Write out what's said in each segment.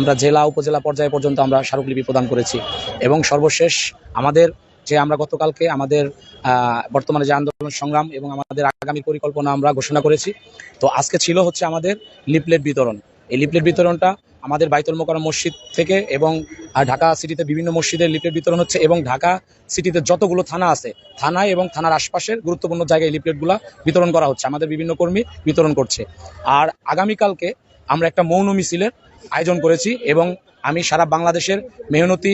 আমরা জেলা, উপজেলা পর্যায়ে পর্যন্ত আমরা স্মারকলিপি প্রদান করেছি। এবং সর্বশেষ আমাদের যে আমরা গতকালকে আমাদের বর্তমানে যে আন্দোলন সংগ্রাম এবং আমাদের আগামী পরিকল্পনা আমরা ঘোষণা করেছি, তো আজকে ছিল হচ্ছে আমাদের লিপলেট বিতরণ। এই লিপলেট বিতরণটা আমাদের বাইতুল মোকাররম মসজিদ থেকে এবং ঢাকা সিটিতে বিভিন্ন মসজিদের লিপলেট বিতরণ হচ্ছে এবং ঢাকা সিটিতে যতগুলো থানা আছে থানায় এবং থানার আশপাশের গুরুত্বপূর্ণ জায়গায় লিপলেটগুলো বিতরণ করা হচ্ছে। আমাদের বিভিন্ন কর্মী বিতরণ করছে। আর আগামীকালকে আমরা একটা মৌন মিছিলের আয়োজন করেছি এবং আমি সারা বাংলাদেশের মেহনতি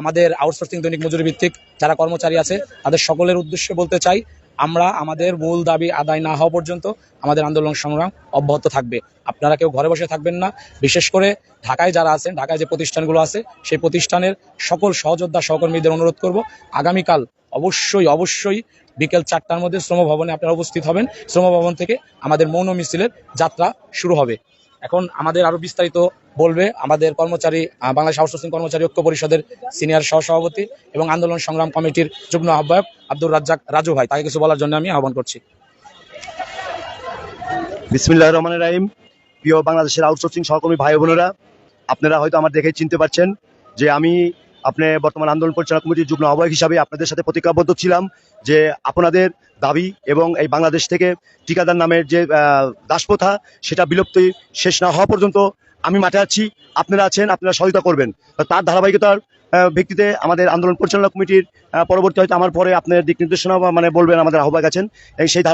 আমাদের আউটসোর্সিং দৈনিক মজুরি ভিত্তিক যারা কর্মচারী আছে, তাদের সকলের উদ্দেশ্যে বলতে চাই, আমরা আমাদের মূল দাবি আদায় না হওয়া পর্যন্ত আমাদের আন্দোলন সংগ্রাম অব্যাহত থাকবে। আপনারা কেউ ঘরে বসে থাকবেন না। বিশেষ করে ঢাকায় যারা আছেন, ঢাকায় যে প্রতিষ্ঠানগুলো আছে, সেই প্রতিষ্ঠানের সকল সহযোদ্ধা সহকর্মীদের অনুরোধ করব, আগামীকাল অবশ্যই অবশ্যই বিকেল চারটার মধ্যে শ্রম ভবনে আপনারা উপস্থিত হবেন। শ্রম ভবন থেকে আমাদের মৌন মিছিলের যাত্রা শুরু হবে। এখন আমাদের আরও বিস্তারিত বলবে আমাদের কর্মচারী বাংলাদেশ আউটসোর্সিং কর্মচারী ঐক্য পরিষদের সিনিয়র সহসভাপতি এবং আন্দোলন সংগ্রাম কমিটির যুগ্ম আহ্বায়ক আব্দুর রাজ্জাক রাজু ভাই। তাকে কিছু বলার জন্য আমি আহ্বান করছি। বিসমিল্লাহ রহমান রাহিম। প্রিয় বাংলাদেশের আউটসোর্সিং সহকর্মী ভাই বোনেরা, আপনারা হয়তো আমার দেখে চিনতে পারছেন যে আমি আপনি বর্তমান আন্দোলন পরিচালনা কমিটির যুগ্ম আহ্বায়ক হিসাবে আপনাদের সাথে প্রতিজ্ঞাবদ্ধ ছিলাম যে আপনাদের দাবি এবং এই বাংলাদেশ থেকে ঠিকাদার নামের যে দাসপ্রথা, সেটা বিলুপ্তি শেষ না হওয়া পর্যন্ত আমি মাঠে আছি। আপনারা আছেন, আপনারা সহায়তা করবেন। তার ধারাবাহিকতার ভিত্তিতে আমাদের আন্দোলন পরিচালনা কমিটির পরবর্তী হয়তো আমার পরে আপনার দিক নির্দেশনা মানে বলবেন আমাদের আহ্বায়ক আছেন। সেই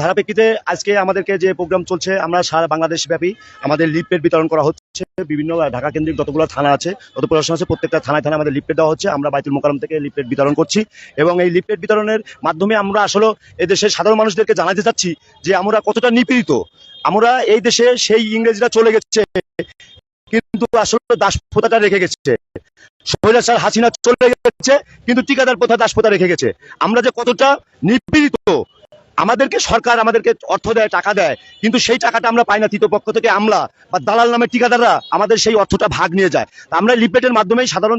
ধারাপ্রেক্ষিতে আজকে আমাদেরকে যে প্রোগ্রাম চলছে, আমরা সারা বাংলাদেশ ব্যাপী আমাদের লিপের বিতরণ করা হচ্ছে। বিভিন্ন ঢাকা কেন্দ্রিক যতগুলো থানা আছে তত প্রশাসন আছে, প্রত্যেকটা থানায় থানায় আমাদের লিপেট দেওয়া হচ্ছে। আমরা বাইতুল মোকারম থেকে লিপেট বিতরণ করছি এবং এই লিপেট বিতরণের মাধ্যমে আমরা আসলে এদেশের সাধারণ মানুষদেরকে জানাতে চাচ্ছি যে আমরা কতটা নিপীড়িত। আমরা এই দেশে সেই ইংরেজরা চলে গেছে, কিন্তু আসলে দাসপ্রথাটা রেখে গেছে। স্বৈরাচার হাসিনা চলে গেছে, কিন্তু ঠিকাদার প্রথা দাসপ্রথা রেখে গেছে। আমরা যে কতটা নিপীড়িত আমাদেরকে সরকার আমাদেরকে অর্থ দেয়, টাকা দেয়, কিন্তু সেই টাকাটা আমরা পাই না তৃতীয় পক্ষ থেকে আমলা বা দালাল নামের ঠিকাদাররা আমাদের সেই অর্থটা ভাগ নিয়ে যায়। তা আমরা লিপলেটের মাধ্যমেই সাধারণ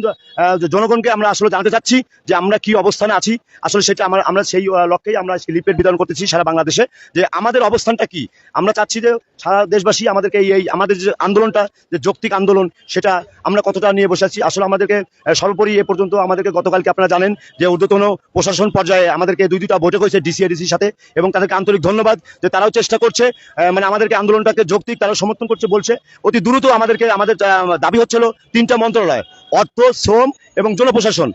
জনগণকে আমরা আসলে জানতে চাচ্ছি যে আমরা কি অবস্থানে আছি। আসলে সেটা আমরা আমরা সেই লক্ষ্যেই আমরা লিপলেট বিতরণ করতেছি সারা বাংলাদেশে যে আমাদের অবস্থানটা কি। আমরা চাচ্ছি যে সারা দেশবাসী আমাদেরকে এই আমাদের যে আন্দোলনটা, যে যৌক্তিক আন্দোলন, সেটা আমরা কতটা নিয়ে বসে আছি। আসলে আমাদেরকে সর্বোপরি এ পর্যন্ত আমাদেরকে গতকালকে আপনারা জানেন যে ঊর্ধ্বতন প্রশাসন পর্যায়ে আমাদেরকে দুই দুইটা বৈঠক হয়েছে ডিসিআইডিসির সাথে। এবং তাদেরকে আন্তরিক ধন্যবাদ যে তারাও চেষ্টা করছে মানে আমাদেরকে আন্দোলনটাকে যৌক্তিক তারা সমর্থন করছে, বলছে। অতি দ্রুত আমাদেরকে, আমাদের দাবি হচ্ছিল তিনটা মন্ত্রণালয়, অর্থ, শ্রম এবং জনপ্রশাসন।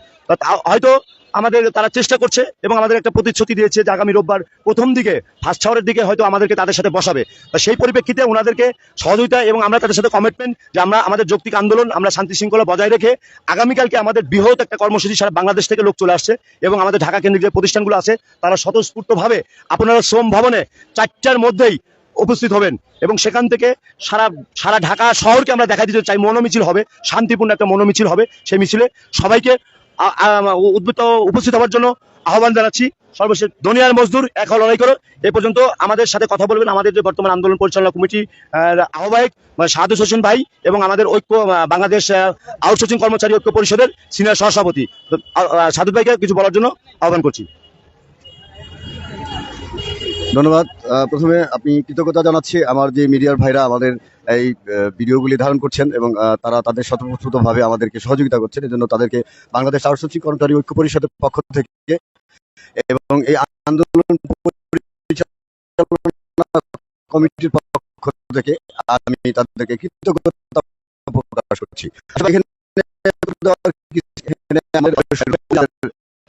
হয়তো আমাদের তারা চেষ্টা করছে এবং আমাদের একটা প্রতিশ্রুতি দিয়েছে যে আগামী রোববার প্রথম দিকে ফার্স্ট আওয়ারের দিকে হয়তো আমাদেরকে তাদের সাথে বসাবে। সেই পরিপ্রেক্ষিতে ওনাদেরকে সহযোগিতা এবং আমরা তাদের সাথে কমিটমেন্ট যে আমরা আমাদের যৌক্তিক আন্দোলন, আমরা শান্তি শৃঙ্খলা বজায় রেখে আগামীকালকে আমাদের বৃহৎ একটা কর্মসূচি সারা বাংলাদেশ থেকে লোক চলে আসছে এবং আমাদের ঢাকা কেন্দ্রিক যে প্রতিষ্ঠানগুলো আছে, তারা স্বতঃস্ফূর্তভাবে আপনারা শ্রম ভবনে চারটার মধ্যেই উপস্থিত হবেন এবং সেখান থেকে সারা সারা ঢাকা শহরকে আমরা দেখা দিতে চাই। মনোমিছিল হবে, শান্তিপূর্ণ একটা মনোমিছিল হবে। সেই মিছিলে সবাইকে উদ্বুদ্ধ উপস্থিত হওয়ার জন্য আহ্বান জানাচ্ছি। সর্বশেষ দুনিয়ার মজদুর এক হল লড়াই করো এ পর্যন্ত আমাদের সাথে কথা বলবেন আমাদের যে বর্তমান আন্দোলন পরিচালনা কমিটি আহ্বায়ক সাধু হোসেন ভাই এবং আমাদের ঐক্য বাংলাদেশ আউটসোর্সিং কর্মচারী ঐক্য পরিষদের সিনিয়র সহসভাপতি। সাদুত ভাইকে কিছু বলার জন্য আহ্বান করছি। ধন্যবাদ। প্রথমে আপনি কৃতজ্ঞতা জানাচ্ছি আমার যে মিডিয়ার ভাইরা আমাদের এই ভিডিওগুলি ধারণ করছেন এবং তারা তাদের স্বতঃস্ফূর্তভাবে আমাদেরকে সহযোগিতা করছেন। এজন্য তাদেরকে বাংলাদেশ আউটসোর্সিং কর্মচারী ঐক্য পরিষদের পক্ষ থেকে এবং এই আন্দোলন কমিটির পক্ষ থেকে আমি তাদেরকে কৃতজ্ঞতা প্রকাশ করছি।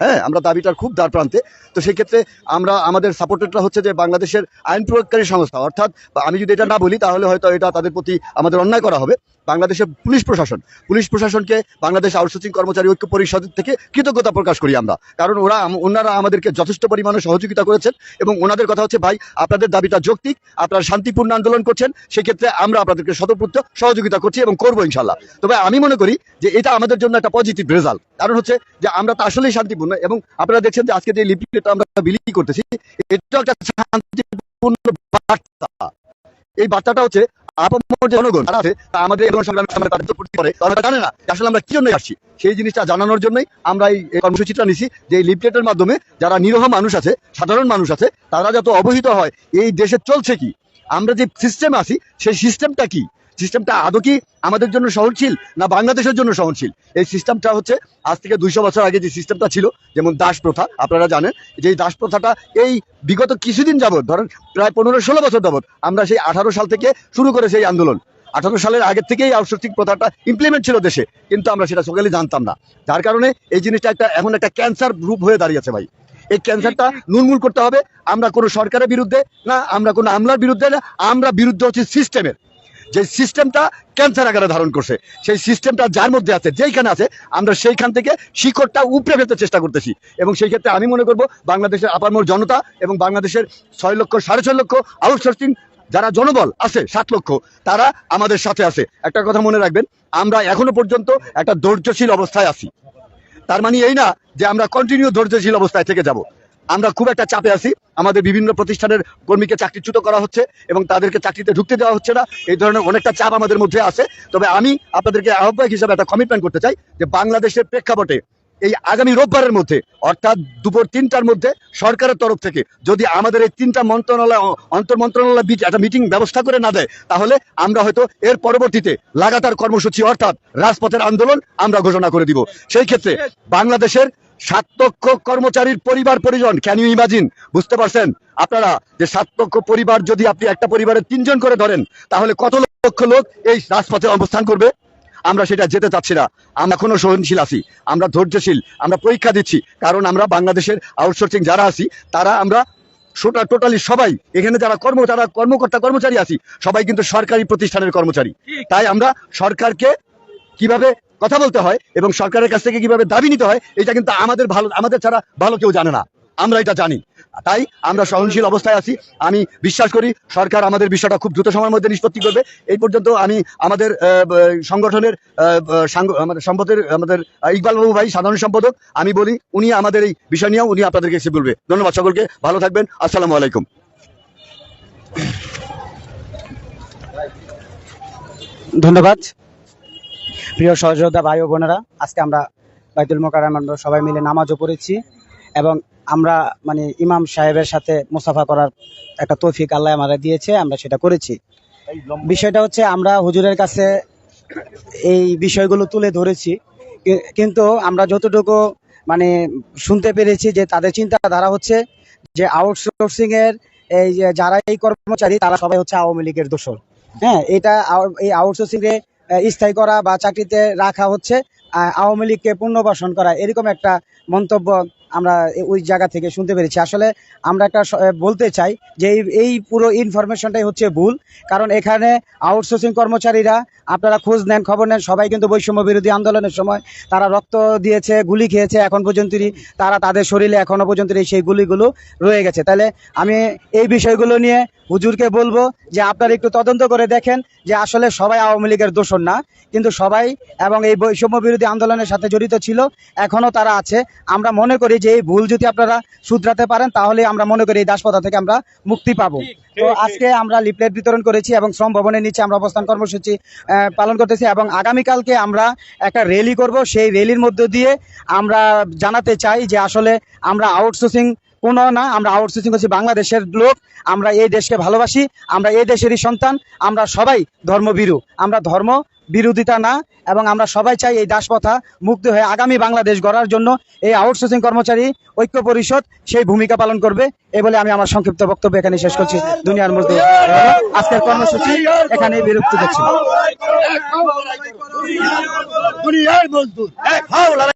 হ্যাঁ আমরা দাবিটার খুব দ্বার প্রান্তে তো সেই ক্ষেত্রে আমরা, আমাদের সাপোর্টেডটা হচ্ছে যে বাংলাদেশের আইন প্রয়োগকারী সংস্থা। অর্থাৎ আমি যদি এটা না বলি, তাহলে হয়তো এটা তাদের প্রতি আমাদের অন্যায় করা হবে। বাংলাদেশের পুলিশ প্রশাসন। পুলিশ প্রশাসনকে বাংলাদেশ আউটসোর্সিং কর্মচারী ঐক্য পরিষদ থেকে কৃতজ্ঞতা প্রকাশ করি আমরা। কারণ ওরা ওনারা আমাদেরকে যথেষ্ট পরিমাণে সহযোগিতা করেছেন এবং ওনাদের কথা হচ্ছে, ভাই, আপনাদের দাবিটা যৌক্তিক, আপনারা শান্তিপূর্ণ আন্দোলন করছেন, সেক্ষেত্রে আমরা আপনাদেরকে শতপুত্র সহযোগিতা করছি এবং করব ইনশাল্লাহ তবে আমি মনে করি যে এটা আমাদের জন্য একটা পজিটিভ রেজাল্ট কারণ হচ্ছে যে আমরা তো আসলেই শান্তিপূর্ণ এবং আপনারা দেখছেন যে আজকে যে লিপলিটা আমরা বিলি করতেছি, এটাও একটা শান্তিপূর্ণ বার্তা। এই বার্তাটা হচ্ছে আপামর জনগণ আছে আমাদের এই সংগ্রামের সামনে তাদের উপর করে। তারা জানে না আসলে আমরা কি জন্য আসছি। সেই জিনিসটা জানানোর জন্যই আমরা এই এই কর্মসূচিটা নিছি, যে এই লিফলেটের মাধ্যমে যারা নিরহ মানুষ আছে, সাধারণ মানুষ আছে, তারা যত অবহিত হয়, এই দেশে চলছে কি? আমরা যে সিস্টেম আছি, সেই সিস্টেমটা কি? সিস্টেমটা আদৌ কি আমাদের জন্য সহনশীল না বাংলাদেশের জন্য সহনশীল? এই সিস্টেমটা হচ্ছে আজ থেকে দুইশো বছর আগে যে সিস্টেমটা ছিল, যেমন দাস প্রথা, আপনারা জানেন যে এই দাস প্রথাটা এই বিগত কিছুদিন যাবত ধরেন প্রায় পনেরো ষোলো বছর যাবত আমরা সেই আঠারো সাল থেকে শুরু করে সেই আন্দোলন। আঠারো সালের আগের থেকেই আউটসোর্সিং প্রথাটা ইমপ্লিমেন্ট ছিল দেশে, কিন্তু আমরা সেটা সকালে জানতাম না। যার কারণে এই জিনিসটা একটা, এখন একটা ক্যান্সার রূপ হয়ে দাঁড়িয়েছে ভাই। এই ক্যান্সারটা নুনমূল করতে হবে, আমরা কোনো সরকারের বিরুদ্ধে না, আমরা কোনো আমলার বিরুদ্ধে না, আমরা বিরুদ্ধে হচ্ছে সিস্টেমের যে সিস্টেমটা ক্যান্সার আকারে ধারণ করছে, সেই সিস্টেমটা যার মধ্যে আছে, যেইখানে আছে, আমরা সেইখান থেকে শিকড়টা উপড়ে ফেলতে চেষ্টা করতেছি। এবং সেই ক্ষেত্রে আমি মনে করব বাংলাদেশের আপামর জনতা এবং বাংলাদেশের ছয় লক্ষ, সাড়ে ছয় লক্ষ আউটসোর্সিং যারা জনবল আছে, সাত লক্ষ, তারা আমাদের সাথে আছে। একটা কথা মনে রাখবেন, আমরা এখনও পর্যন্ত একটা ধৈর্যশীল অবস্থায় আছি। তার মানে এই না যে আমরা কন্টিনিউ ধৈর্যশীল অবস্থায় থেকে যাব। আমরা খুব একটা চাপে আছি। আমাদের বিভিন্ন প্রতিষ্ঠানের কর্মীকে চাকরিচ্যুত করা হচ্ছে এবং তাদেরকে চাকরিতে ঢুকতে দেওয়া হচ্ছে না। এই ধরনের অনেকটা চাপ আমাদের মধ্যে আছে। তবে আমি আপনাদেরকে আহ্বায়ক হিসাবে একটা কমিটমেন্ট করতে চাই যে বাংলাদেশের প্রেক্ষাপটে এই আগামী রোববারের মধ্যে, অর্থাৎ দুপুর তিনটার মধ্যে সরকারের তরফ থেকে যদি আমাদের এই তিনটা মন্ত্রণালয়, অন্তর মন্ত্রণালয় একটা মিটিং ব্যবস্থা করে না দেয়, তাহলে আমরা হয়তো এর পরবর্তীতে লাগাতার কর্মসূচি, অর্থাৎ রাজপথের আন্দোলন আমরা ঘোষণা করে দিব। সেই ক্ষেত্রে বাংলাদেশের সাত লক্ষ কর্মচারীর পরিবার পরিজন ক্যান ইউ ইমাজিন বুঝতে পারছেন? আপনারা যে সাত লক্ষ পরিবার যদি আপনি একটা পরিবারের তিনজন করে ধরেন তাহলে কত লক্ষ লোক এই রাজপথে অবস্থান করবে? আমরা সেটা যেতে চাচ্ছি না। আমরা এখনও সহনশীল আছি। আমরা ধৈর্যশীল। আমরা পরীক্ষা দিচ্ছি। কারণ আমরা বাংলাদেশের আউটসোর্সিং যারা আছি তারা আমরা সোটা টোটালি সবাই এখানে যারা কর্ম যারা কর্মকর্তা কর্মচারী আছি সবাই কিন্তু সরকারি প্রতিষ্ঠানের কর্মচারী। তাই আমরা সরকারকে কীভাবে কথা বলতে হয় এবং সরকারের কাছ থেকে কীভাবে দাবি নিতে হয় এটা কিন্তু আমাদের ভালো আমাদের ছাড়া ভালো কেউ জানে না। আমরা এটা জানি। তাই আমরা সহনশীল অবস্থায় আছি। আমি বিশ্বাস করি সরকার আমাদের বিষয়টা খুব দ্রুত সময়ের মধ্যে নিষ্পত্তি করবে। এই পর্যন্ত আমি আমাদের সংগঠনের আমাদের সম্পদের আমাদের আহ, ইকবাল বাবু ভাই সাধারণ সম্পাদক আমি বলি উনি আমাদের এই বিষয় নিয়েও উনি আপনাদেরকে এসে বলবে। ধন্যবাদ সকলকে ভালো থাকবেন আসসালামু আলাইকুম। ধন্যবাদ। প্রিয় সহযোদ্ধা ভাই ও বোনেরা আজকে আমরা বাইতুল আমরা সবাই মিলে নামাজও পড়েছি এবং আমরা মানে ইমাম সাহেবের সাথে মুসাফা করার একটা তৌফিক আল্লাহ আমাদের দিয়েছে আমরা সেটা করেছি। বিষয়টা হচ্ছে আমরা হুজুরের কাছে এই বিষয়গুলো তুলে ধরেছি কিন্তু আমরা যতটুকু মানে শুনতে পেরেছি যে তাদের চিন্তাধারা হচ্ছে যে আউটসোর্সিং এর এই যারা এই কর্মচারী তারা সবাই হচ্ছে আওয়ামী লীগের দোষর। হ্যাঁ এটা এই আউটসোর্সিং এ আহ, স্থায়ী করা বা চাকরিতে রাখা হচ্ছে আওয়ামী লীগকে পুনর্বাসন করা এরকম একটা মন্তব্য আমরা ওই জায়গা থেকে শুনতে পেরেছি। আসলে আমরা একটা বলতে চাই যে এই পুরো ইনফরমেশনটাই হচ্ছে ভুল, কারণ এখানে আউটসোর্সিং কর্মচারীরা আপনারা খোঁজ নেন, খবর নেন, সবাই কিন্তু বৈষম্য বিরোধী আন্দোলনের সময় তারা রক্ত দিয়েছে, গুলি খেয়েছে, এখন পর্যন্তই তারা তাদের শরীরে এখনও পর্যন্ত সেই গুলিগুলো রয়ে গেছে। তাহলে আমি এই বিষয়গুলো নিয়ে হুজুরকে বলব যে আপনারা একটু তদন্ত করে দেখেন যে আসলে সবাই আওয়ামী লীগের দোষর না, কিন্তু সবাই এবং এই বৈষম্য বিরোধী আন্দোলনের সাথে জড়িত ছিল এখনও তারা আছে। আমরা মনে করি যে এই ভুল যদি আপনারা শুধরাতে পারেন তাহলে আমরা মনে করি এই দাসপথা থেকে আমরা মুক্তি পাবো। তো আজকে আমরা লিফলেট বিতরণ করেছি এবং শ্রম ভবনের নিচে আমরা অবস্থান কর্মসূচি পালন করতেছি এবং আগামীকালকে আমরা একটা র্যালি করব। সেই র্যালির মধ্য দিয়ে আমরা জানাতে চাই যে আসলে আমরা আউটসোর্সিং কোনো না আমরা আউটসোর্সিং করছি বাংলাদেশের লোক। আমরা এই দেশকে ভালোবাসি আমরা এই দেশেরই সন্তান আমরা সবাই ধর্মবিরু আমরা ধর্ম বিরোধিতা না, এবং আমরা সবাই চাই এই দাসপথা মুক্ত হয়ে আগামী বাংলাদেশ গড়ার জন্য এই আউটসোর্সিং কর্মচারী ঐক্য পরিষদ সেই ভূমিকা পালন করবে এই বলে আমি আমার সংক্ষিপ্ত বক্তব্য এখানে শেষ করছি। দুনিয়ার মধ্যে আজকের কর্মসূচি এখানে বিরক্তি দিচ্ছি